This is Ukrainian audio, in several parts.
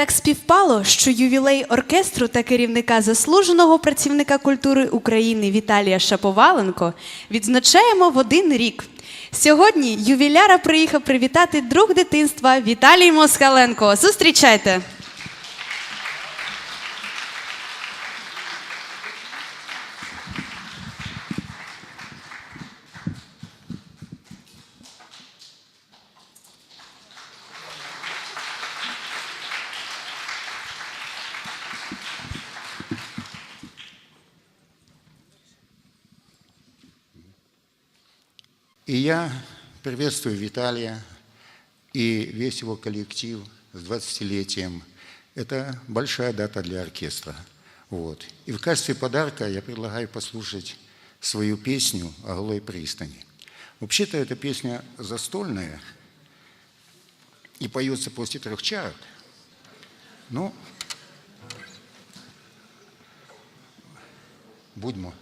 Так співпало, що ювілей оркестру та керівника заслуженого працівника культури України Віталія Шаповаленко відзначаємо в один рік. Сьогодні ювіляра приїхав привітати друг дитинства Віталій Москаленко. Зустрічайте! И я приветствую Виталия и весь его коллектив с 20-летием. Это большая дата для оркестра. Вот. И в качестве подарка я предлагаю послушать свою песню о голой пристани. Вообще-то эта песня застольная и поется после трех чарок. Но будьмо.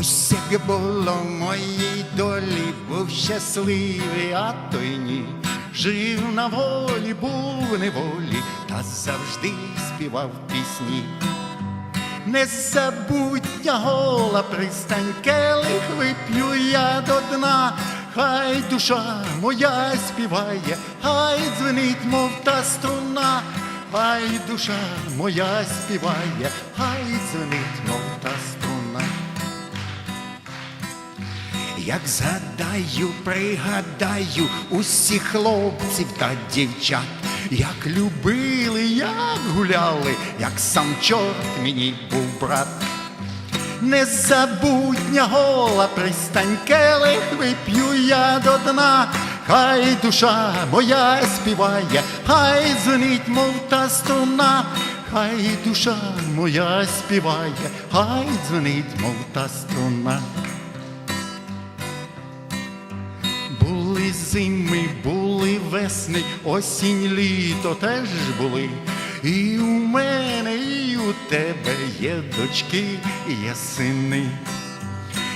Ось як було в моїй долі, був щасливий, а то й ні. Жив на волі, був в неволі, та завжди співав пісні. Незабутня гола пристань, келих вип'ю я до дна, хай душа моя співає, хай дзвенить, мов та струна, хай душа моя співає, хай дзвенить, Як згадаю, пригадаю усіх хлопців та дівчат, як любили, як гуляли, як сам чорт мені був брат. Незабутня гола пристань, келих вип'ю я до дна, хай душа моя співає, хай дзвенить, мов та струна, хай душа моя співає, хай дзвенить, мов та струна. Були зими, були весни, осінь, літо теж були. І у мене, і у тебе є дочки, і є сини.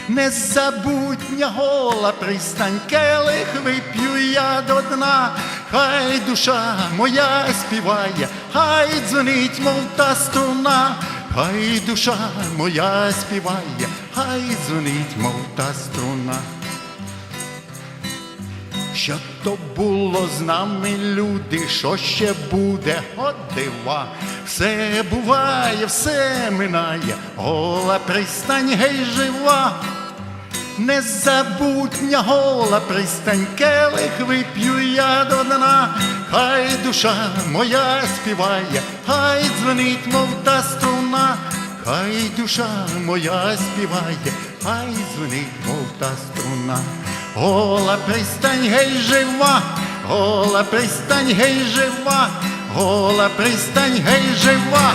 Незабутня гола пристань, келих вип'ю я до дна, хай душа моя співає, хай дзвонить, мов та струна, хай душа моя співає, хай дзвонить, мов та струна. Що то було з нами, люди, що ще буде, от дива. Все буває, все минає, гола пристань, гей жива. Незабутня гола пристань, келих вип'ю я до дна, хай душа моя співає, хай дзвенить, мов та струна, хай душа моя співає, хай дзвенить, мов та струна. Гола пристань, гей жива, гола пристань, гей жива, гола пристань, гей жива.